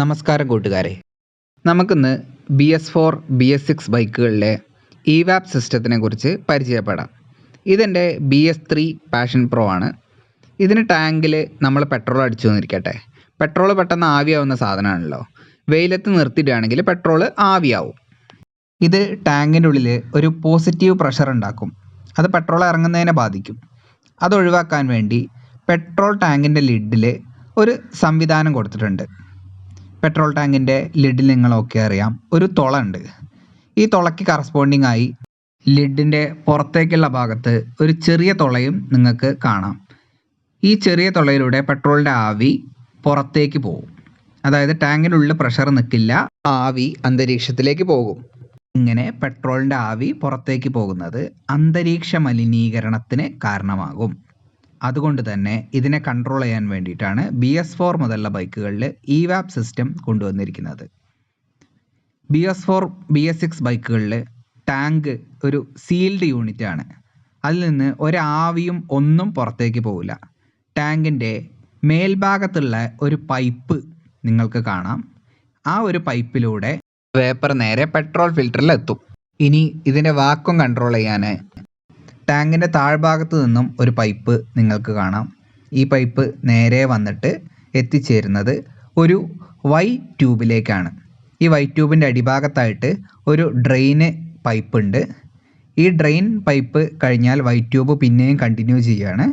നമസ്കാരം കൂട്ടുകാരെ. നമുക്കിന്ന് B S four B S six ബൈക്കുകളിലെ evap സിസ്റ്റത്തിനെ കുറിച്ച് പരിചയപ്പെടാം. ഇതെന്റെ B S three passion pro ആണ്. ഇതിന് ടാങ്കിൽ നമ്മൾ പെട്രോൾ അടിച്ചു വന്നിരിക്കട്ടെ. പെട്രോൾ പെട്ടെന്ന് ആവിയാവുന്ന സാധനമാണല്ലോ. വെയിലത്ത് നിർത്തിയിട്ടാണെങ്കിൽ പെട്രോൾ ആവിയാവും. ഇത് ടാങ്കിന്റെ ഉള്ളിൽ ഒരു പോസിറ്റീവ് പ്രഷർ ഉണ്ടാക്കും. അത് പെട്രോൾ ഇറങ്ങുന്നതിനെ ബാധിക്കും. അത് ഒഴിവാക്കാൻ വേണ്ടി പെട്രോൾ ടാങ്കിന്റെ ലിഡിൽ ഒരു സംവിധാനം കൊടുത്തിട്ടുണ്ട്. പെട്രോൾ ടാങ്കിന്റെ ലിഡിൽ നിങ്ങളൊക്കെ അറിയാം. ഒരു തുള ഉണ്ട്. ഈ തുളയ്ക്ക് കറസ്പോണ്ടിങ് ആയി ലിഡിന്റെ പുറത്തേക്കുള്ള ഭാഗത്ത് ഒരു ചെറിയ തുളയും നിങ്ങൾക്ക് കാണാം. ഈ ചെറിയ തുളയിലൂടെ പെട്രോളിന്റെ ആവി പുറത്തേക്ക് പോകും. അതായത് ടാങ്കിനുള്ളിൽ പ്രഷർ നിൽക്കില്ല ആവി അന്തരീക്ഷത്തിലേക്ക് പോകും. ഇങ്ങനെ പെട്രോളിന്റെ ആവി പുറത്തേക്ക് പോകുന്നത് അന്തരീക്ഷ മലിനീകരണത്തിന് കാരണമാകും. അതുകൊണ്ട് തന്നെ ഇതിനെ കൺട്രോൾ ചെയ്യാൻ വേണ്ടിയിട്ടാണ് ബി എസ് ഫോർ മുതലുള്ള ബൈക്കുകളിൽ ഇ വാപ്പ് സിസ്റ്റം കൊണ്ടുവന്നിരിക്കുന്നത്. B S four B S six ബൈക്കുകളിൽ tank ഒരു സീൽഡ് യൂണിറ്റ് ആണ്. അതിൽ നിന്ന് ഒരാവിയും ഒന്നും പുറത്തേക്ക് പോകില്ല ടാങ്കിന്റെ മേൽഭാഗത്തുള്ള ഒരു പൈപ്പ് നിങ്ങൾക്ക് കാണാം. ആ ഒരു പൈപ്പിലൂടെ വേപ്പർ നേരെ പെട്രോൾ ഫിൽറ്ററിൽ എത്തും. ഇനി ഇതിന്റെ വാക്വം കൺട്രോൾ ചെയ്യാൻ ടാങ്കിന്റെ താഴ്ഭാഗത്ത് നിന്നും ഒരു പൈപ്പ് നിങ്ങൾക്ക് കാണാം. ഈ പൈപ്പ് നേരെ വന്നിട്ട് എത്തിച്ചേരുന്നത് ഒരു വൈ ട്യൂബിലേക്കാണ്. ഈ വൈ ട്യൂബിന്റെ അടിഭാഗത്തായിട്ട് ഒരു ഡ്രെയിന് പൈപ്പ് ഉണ്ട് ഈ ഡ്രെയിൻ പൈപ്പ് കഴിഞ്ഞാൽ വൈ ട്യൂബ് പിന്നെയും കണ്ടിന്യൂ ചെയ്യുകയാണ്.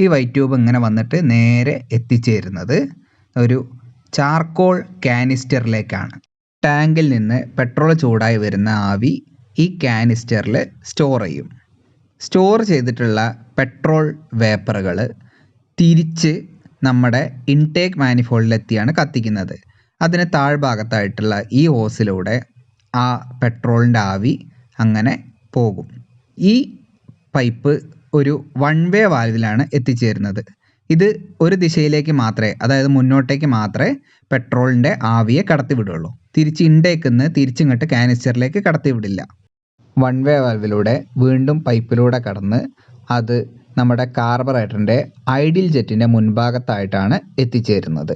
ഈ വൈ ട്യൂബ് ഇങ്ങനെ വന്നിട്ട് നേരെ എത്തിച്ചേരുന്നത് ഒരു ചാർക്കോൾ കാനിസ്റ്ററിലേക്കാണ്. ടാങ്കിൽ നിന്ന് പെട്രോൾ ചൂടായി വരുന്ന ആവി ഈ കാനിസ്റ്ററിൽ സ്റ്റോർ ചെയ്യും. സ്റ്റോർ ചെയ്തിട്ടുള്ള പെട്രോൾ വേപ്പറുകൾ തിരിച്ച് നമ്മുടെ ഇൻടേക്ക് മാനിഫോൾഡിലെത്തിയാണ് കത്തിക്കുന്നത്. അതിന് താഴ്ഭാഗത്തായിട്ടുള്ള ഈ ഹോസിലൂടെ ആ പെട്രോളിന്റെ ആവി അങ്ങനെ പോകും. ഈ പൈപ്പ് ഒരു വൺ വേ വാൽവിലാണ് എത്തിച്ചേരുന്നത്. ഇത് ഒരു ദിശയിലേക്ക് മാത്രമേ അതായത് മുന്നോട്ടേക്ക് മാത്രമേ പെട്രോളിന്റെ ആവിയെ കടത്തിവിടുള്ളൂ തിരിച്ച് ഇൻടേക്കിൽ നിന്ന് തിരിച്ചിങ്ങോട്ട് കാനിസ്റ്ററിലേക്ക് കടത്തി വിടില്ല വൺ വേ വാൽവിലൂടെ വീണ്ടും പൈപ്പിലൂടെ കടന്ന് അത് നമ്മുടെ കാർബറേറ്ററിന്റെ ഐഡിൽ ജെറ്റിന്റെ മുൻഭാഗത്തായിട്ടാണ് എത്തിച്ചേരുന്നത്.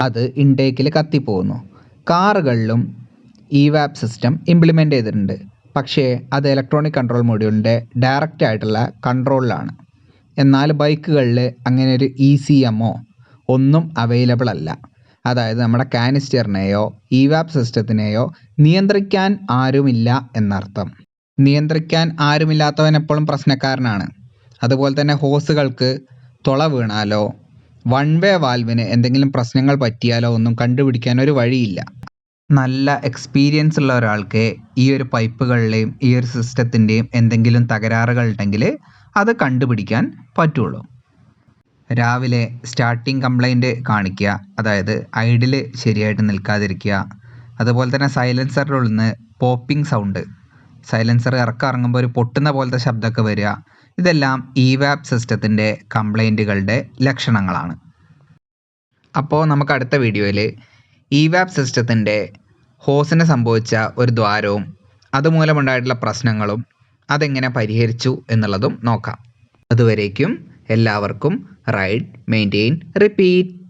അത് ഇൻടേക്കിൽ കത്തിപ്പോകുന്നു. കാറുകളിലും ഇ വാപ്പ് സിസ്റ്റം ഇംപ്ലിമെന്റ് ചെയ്തിട്ടുണ്ട്. പക്ഷേ അത് ഇലക്ട്രോണിക് കൺട്രോൾ മൊഡ്യൂളിന്റെ ഡയറക്റ്റ് ആയിട്ടുള്ള കൺട്രോളിലാണ് എന്നാൽ ബൈക്കുകളിൽ അങ്ങനെ ഒരു ഇ സി എമ്മോ ഒന്നും അവൈലബിൾ അല്ല. അതായത് നമ്മുടെ കാനിസ്റ്ററിനെയോ ഇ വാപ്പ് സിസ്റ്റത്തിനെയോ നിയന്ത്രിക്കാൻ ആരുമില്ല എന്നർത്ഥം. നിയന്ത്രിക്കാൻ ആരുമില്ലാത്തവൻ എപ്പോഴും പ്രശ്നക്കാരനാണ്. അതുപോലെ തന്നെ ഹോസുകൾക്ക് തുള വീണാലോ വൺ വേ വാൽവിന് എന്തെങ്കിലും പ്രശ്നങ്ങൾ പറ്റിയാലോ ഒന്നും കണ്ടുപിടിക്കാൻ ഒരു വഴിയില്ല. നല്ല എക്സ്പീരിയൻസ് ഉള്ള ഒരാൾക്ക് ഈ ഒരു പൈപ്പുകളുടെയും ഈ ഒരു സിസ്റ്റത്തിന്റെയും എന്തെങ്കിലും തകരാറുകൾ ഉണ്ടെങ്കിൽ അത് കണ്ടുപിടിക്കാൻ പറ്റുള്ളൂ. രാവിലെ സ്റ്റാർട്ടിംഗ് കംപ്ലൈന്റ് കാണിക്കുക അതായത് ഐഡിൽ ശരിയായിട്ട് നിൽക്കാതിരിക്കുക. അതുപോലെ തന്നെ സൈലൻസറിൽ നിന്ന് പോപ്പിംഗ് സൗണ്ട് സൈലൻസർ ഇറക്കിറങ്ങുമ്പോൾ ഒരു പൊട്ടുന്ന പോലത്തെ ശബ്ദമൊക്കെ വരിക. ഇതെല്ലാം ഇ വാപ്പ് സിസ്റ്റത്തിന്റെ കംപ്ലൈന്റുകളുടെ ലക്ഷണങ്ങളാണ്. അപ്പോൾ നമുക്ക് അടുത്ത വീഡിയോയിൽ ഇ വാപ്പ് സിസ്റ്റത്തിന്റെ ഹോസിന് സംഭവിച്ച ഒരു ദ്വാരവും അതുമൂലമുണ്ടായിട്ടുള്ള പ്രശ്നങ്ങളും അതെങ്ങനെ പരിഹരിച്ചു എന്നുള്ളതും നോക്കാം. അതുവരേക്കും എല്ലാവർക്കും റൈഡ് മെയിന്റെയിൻ റിപ്പീറ്റ്